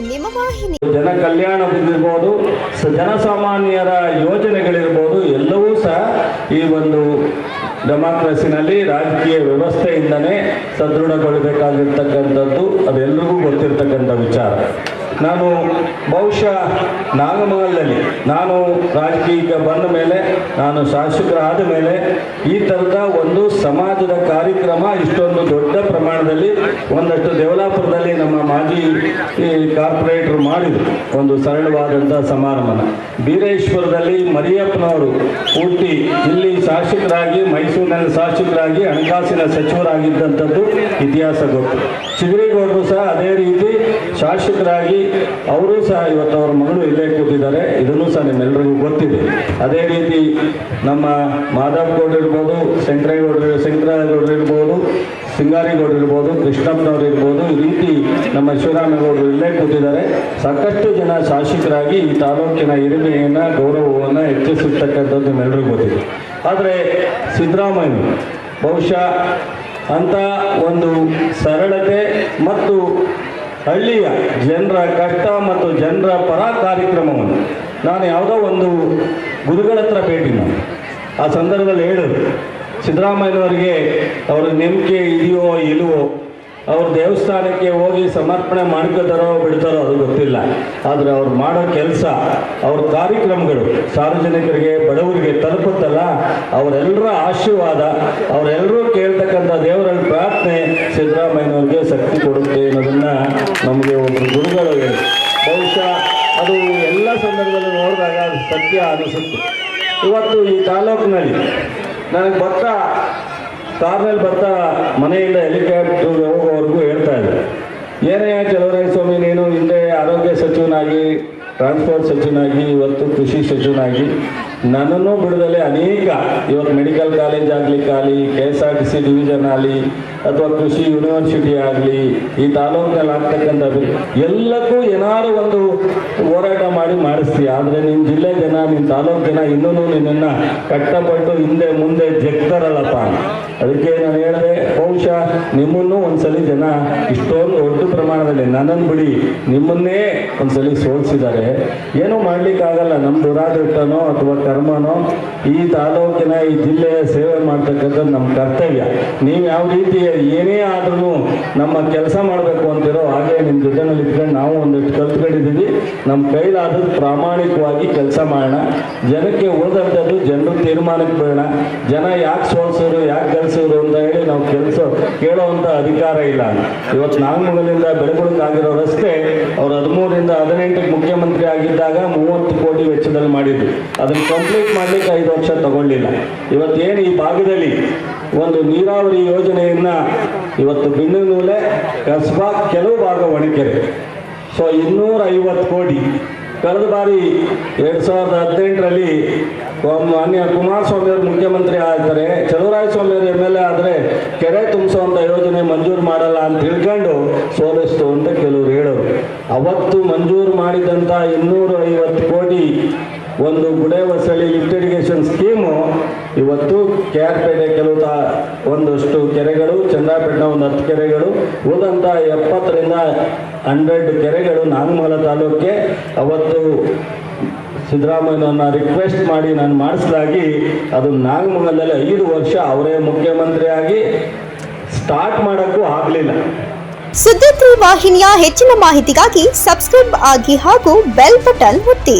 ನಿಮ್ಮ ವಾಹಿನಿ. ಜನ ಕಲ್ಯಾಣದಿರ್ಬೋದು ಸ- ಜನಸಾಮಾನ್ಯರ ಯೋಜನೆಗಳಿರ್ಬೋದು, ಎಲ್ಲವೂ ಸಹ ಈ ಒಂದು ಡೆಮಾಕ್ರಸಿನಲ್ಲಿ ರಾಜಕೀಯ ವ್ಯವಸ್ಥೆಯಿಂದನೇ ಸದೃಢಗೊಳ್ಳಬೇಕಾಗಿರ್ತಕ್ಕಂಥದ್ದು ಅದೆಲ್ಲರಿಗೂ ಗೊತ್ತಿರ್ತಕ್ಕಂಥ ವಿಚಾರ. ನಾನು ಬಹುಶಃ ನಾಗಮಹಲ್ನಲ್ಲಿ ನಾನು ರಾಜಕೀಯಕ್ಕೆ ಬಂದ ಮೇಲೆ, ನಾನು ಶಾಸಕರಾದ ಮೇಲೆ ಈ ಥರದ ಒಂದು ಸಮಾಜದ ಕಾರ್ಯಕ್ರಮ ಇಷ್ಟೊಂದು ದೊಡ್ಡ ಪ್ರಮಾಣದಲ್ಲಿ ಒಂದಷ್ಟು ದೇವಲಾಪುರದಲ್ಲಿ ನಮ್ಮ ಮಾಜಿ ಕಾರ್ಪೊರೇಟರ್ ಮಾಡಿದರು. ಒಂದು ಸರಳವಾದಂಥ ಸಮಾರಂಭನ. ಬೀರೇಶ್ವರದಲ್ಲಿ ಮರಿಯಪ್ಪನವರು ಹುಟ್ಟಿ ಇಲ್ಲಿ ಶಾಸಕರಾಗಿ, ಮೈಸೂರಿನಲ್ಲಿ ಶಾಸಕರಾಗಿ, ಹಣಕಾಸಿನ ಸಚಿವರಾಗಿದ್ದಂಥದ್ದು ಇತಿಹಾಸ ಗೊತ್ತು. ಚಿಗರಿಗೌಡರು ಸಹ ಅದೇ ರೀತಿ ಶಾಸಕರಾಗಿ ಅವರು ಸಹ ಇವತ್ತು ಅವರ ಮಗಳು ಇಲ್ಲೇ ಕೂತಿದ್ದಾರೆ. ಇದನ್ನು ಸಹ ನಿಮ್ಮೆಲ್ಲರಿಗೂ ಗೊತ್ತಿದೆ. ಅದೇ ರೀತಿ ನಮ್ಮ ಮಾಧವ್ ಗೌಡ್ರು ಇರ್ಬೋದು ಶಂಕರೇಗೌಡರು ಶಂಕರೇಗೌಡರು ಇರ್ಬೋದು ಸಿಂಗಾರಿಗೌಡರು ಇರ್ಬೋದು, ಕೃಷ್ಣಪ್ಪನವರು ಇರ್ಬೋದು, ಈ ರೀತಿ ನಮ್ಮ ಶಿವರಾಮೇಗೌಡರು ಇಲ್ಲೇ ಕೂತಿದ್ದಾರೆ. ಸಾಕಷ್ಟು ಜನ ಶಾಸಕರಾಗಿ ಈ ತಾಲೂಕಿನ ಹಿರಿಮೆಯನ್ನು, ಗೌರವವನ್ನು ಹೆಚ್ಚಿಸಿರ್ತಕ್ಕಂಥದ್ದು ನಿಮ್ಮೆಲ್ಲರಿಗೂ ಗೊತ್ತಿದೆ. ಆದರೆ ಸಿದ್ದರಾಮಯ್ಯ, ಬಹುಶಃ ಅಂಥ ಒಂದು ಸರಳತೆ ಮತ್ತು ಹಳ್ಳಿಯ ಜನರ ಕಷ್ಟ ಮತ್ತು ಜನರ ಪರ ಕಾರ್ಯಕ್ರಮವನ್ನು ನಾನು ಯಾವುದೋ ಒಂದು ಗುರುಗಳ ಹತ್ರ ಭೇಟಿ ಮಾಡಿ. ಆ ಸಂದರ್ಭದಲ್ಲಿ ಹೇಳಿದ್ರು ಸಿದ್ದರಾಮಯ್ಯನವರಿಗೆ ಅವರ ನಂಬಿಕೆ ಇದೆಯೋ ಇಲ್ವೋ ಅವ್ರ ದೇವಸ್ಥಾನಕ್ಕೆ ಹೋಗಿ ಸಮರ್ಪಣೆ ಮಾಡ್ಕೋತಾರೋ ಬಿಡ್ತಾರೋ ಅದು ಗೊತ್ತಿಲ್ಲ. ಆದರೆ ಅವ್ರು ಮಾಡೋ ಕೆಲಸ, ಅವ್ರ ಕಾರ್ಯಕ್ರಮಗಳು ಸಾರ್ವಜನಿಕರಿಗೆ, ಬಡವರಿಗೆ ತಲುಪುತ್ತಲ್ಲ. ಅವರೆಲ್ಲರ ಆಶೀರ್ವಾದ, ಅವರೆಲ್ಲರೂ ಕೇಳ್ತಕ್ಕಂಥ ದೇವರಲ್ಲಿ ಪ್ರಾರ್ಥನೆ ಸಿದ್ದರಾಮಯ್ಯನವ್ರಿಗೆ ಶಕ್ತಿ ಕೊಡುತ್ತೆ ಅನ್ನೋದನ್ನು ನಮಗೆ ಒಬ್ಬರು ಗುರುಗಳು ಬಹುಶಃ ಅದು ಎಲ್ಲ ಸಂದರ್ಭದಲ್ಲಿ ನೋಡಿದಾಗ ಅದು ಸತ್ಯ ಅನಿಸುತ್ತೆ. ಇವತ್ತು ಈ ತಾಲೂಕಿನಲ್ಲಿ ನನಗೆ ಬರ್ತಾ ಕಾರ್ನಲ್ಲಿ ಬರ್ತಾ ಮನೆಯಿಂದ ಹೆಲಿಕಾಪ್ಟರ್ ಹೋಗೋವರೆಗೂ ಹೇಳ್ತಾ ಇದ್ದಾರೆ ಏನೇ ಚಲವರಾಯ ಸ್ವಾಮಿ, ನೀನು ಹಿಂದೆ ಆರೋಗ್ಯ ಸಚಿವನಾಗಿ ಟ್ರಾನ್ಸ್ಪೋರ್ಟ್ ಸಚಿವನಾಗಿ, ಇವತ್ತು ಕೃಷಿ ಸಚಿವನಾಗಿ, ನನ್ನನ್ನು ಬಿಡದಲ್ಲೇ ಅನೇಕ ಇವತ್ತು ಮೆಡಿಕಲ್ ಕಾಲೇಜ್ ಆಗಲಿ, ಖಾಲಿ K S R T C division ಆಗಲಿ, ಅಥವಾ ಕೃಷಿ ಯೂನಿವರ್ಸಿಟಿ ಆಗಲಿ, ಈ ತಾಲೂಕಿನಲ್ಲಿ ಆಗ್ತಕ್ಕಂಥ ಎಲ್ಲಕ್ಕೂ ಏನಾದ್ರು ಒಂದು ಹೋರಾಟ ಮಾಡಿ ಮಾಡಿಸ್ತೀಯ. ಆದರೆ ನಿಮ್ಮ ಜಿಲ್ಲೆ ಜನ ನಿಮ್ಮ ತಾಲೂಕು ಜನ ಇನ್ನೂ ನಿನ್ನನ್ನು ಕಷ್ಟಪಟ್ಟು ಹಿಂದೆ ಮುಂದೆ ಜಗ್ತಾರಲ್ಲಪ್ಪ ಅದಕ್ಕೆ ನಾನು ಹೇಳಿದೆ, ಬಹುಶಃ ನಿಮ್ಮನ್ನು ಒಂದ್ಸಲಿ ಜನ ಇಷ್ಟೊಂದು ದೊಡ್ಡ ಪ್ರಮಾಣದಲ್ಲಿ ನನ್ನನ್ನು ಬಿಡಿ, ನಿಮ್ಮನ್ನೇ ಒಂದ್ಸಲಿ ಸೋಲಿಸಿದ್ದಾರೆ. ಏನೂ ಮಾಡ್ಲಿಕ್ಕಾಗಲ್ಲ ನಮ್ಮ ದುರಾದೃಷ್ಟನೋ ಅಥವಾ ಕರ್ಮನೋ, ಈ ತಾಲೂಕಿನ, ಈ ಜಿಲ್ಲೆಯ ಸೇವೆ ಮಾಡ್ತಕ್ಕಂಥದ್ದು ನಮ್ಮ ಕರ್ತವ್ಯ. ನೀವು ಯಾವ ರೀತಿ, ಏನೇ ಆದ್ರೂ ನಮ್ಮ ಕೆಲಸ ಮಾಡಬೇಕು ಅಂತಿರೋ, ಹಾಗೆ ನಿಮ್ಮ ಜೊತೆನಲ್ಲಿ ಇಟ್ಕೊಂಡು ನಾವು ಒಂದಷ್ಟು ಕಲ್ತ್ಕೊಂಡಿದ್ದೀವಿ. ನಮ್ಮ ಕೈಲಾದದ್ದು ಪ್ರಾಮಾಣಿಕವಾಗಿ ಕೆಲಸ ಮಾಡೋಣ. ಜನಕ್ಕೆ ಉಳಿದಂಥದ್ದು ಜನರು ತೀರ್ಮಾನಕ್ಕೆ ಬೇಡ ಜನ ಯಾಕೆ ಸೋಲ್ಸೋರು ಯಾಕೆ ಗಳಿಸೋರು ಅಂತ ಹೇಳಿ ನಾವು ಕೆಲಸ ಕೇಳೋವಂಥ ಅಧಿಕಾರ ಇಲ್ಲ. ಇವತ್ತು ನಾಗಮಂಗಲಿಂದ ಬೆಳಗುಳಕ್ಕಾಗಿರೋ ರಸ್ತೆ ಅವ್ರು ಹದಿಮೂರಿಂದ ಹದಿನೆಂಟಕ್ಕೆ ಮುಖ್ಯಮಂತ್ರಿ ಆಗಿದ್ದಾಗ ಮೂವತ್ತು ಕೋಟಿ ವೆಚ್ಚದಲ್ಲಿ ಮಾಡಿದ್ರು ಅದನ್ನು ಕಂಪ್ಲೀಟ್ ಮಾಡಲಿಕ್ಕೆ ಐದು ವರ್ಷ ತಗೊಂಡಿಲ್ಲ ಇವತ್ತೇನು ಈ ಭಾಗದಲ್ಲಿ ಒಂದು ನೀರಾವರಿ ಯೋಜನೆಯನ್ನ ಇವತ್ತು ಬಿಣ್ಣನೂಲೆ ಕಸ್ಬಾ ಕೆಲವು ಭಾಗ ಒಣಕೆರೆ ಸೊ ಇನ್ನೂರ ಐವತ್ತು ಕೋಟಿ. ಕಳೆದ ಬಾರಿ ಎರಡು ಸಾವಿರದ ಹದಿನೆಂಟರಲ್ಲಿ ಮಾನ್ಯ ಕುಮಾರಸ್ವಾಮಿ ಅವರು ಮುಖ್ಯಮಂತ್ರಿ ಆಗ್ತಾರೆ. ಚಲುವರಾಯಸ್ವಾಮಿ ಅವರು ಎಂ ಎಲ್ ಎ ಆದರೆ ಕೆರೆ ತುಂಬಿಸುವಂಥ ಯೋಜನೆ ಮಂಜೂರು ಮಾಡಲ್ಲ ಅಂತ ತಿಳ್ಕೊಂಡು ಸೋಲಿಸ್ತು ಅಂತ ಕೆಲವರು ಹೇಳೋರು. ಅವತ್ತು ಮಂಜೂರು ಮಾಡಿದಂಥ ಇನ್ನೂರ ಐವತ್ತು ಕೋಟಿ ಒಂದು ಗುಡೆ ವಸಳಿ ಲಿಫ್ಟ್ ಇವತ್ತು ಕೆ ಆರ್ ಪೇಟೆ ಕೆಲವು ತಾ ಒಂದಷ್ಟು ಕೆರೆಗಳು ಚಂದ್ರಾಪೇಟೆನ ಒಂದು ಹತ್ತು ಕೆರೆಗಳು ಉಳಿದಂಥ ಎಪ್ಪತ್ತರಿಂದ ಹಂಡ್ರೆಡ್ ಕೆರೆಗಳು ನಾಗಮಲ ತಾಲೂಕಿಗೆ ಅವತ್ತು ಸಿದ್ದರಾಮಯ್ಯನವ್ರನ್ನ ರಿಕ್ವೆಸ್ಟ್ ಮಾಡಿ ನಾನು ಮಾಡಿಸ್ಲಾಗಿ ಅದು ನಾಗಮಂಗಲದಲ್ಲಿ ಐದು ವರ್ಷ ಅವರೇ ಮುಖ್ಯಮಂತ್ರಿಯಾಗಿ ಸ್ಟಾರ್ಟ್ ಮಾಡೋಕ್ಕೂ ಆಗಲಿಲ್ಲ. ಸುದ್ದಿ ವಾಹಿನಿಯ ಹೆಚ್ಚಿನ ಮಾಹಿತಿಗಾಗಿ ಸಬ್ಸ್ಕ್ರೈಬ್ ಆಗಿ ಹಾಗೂ ಬೆಲ್ ಬಟನ್ ಒತ್ತಿ.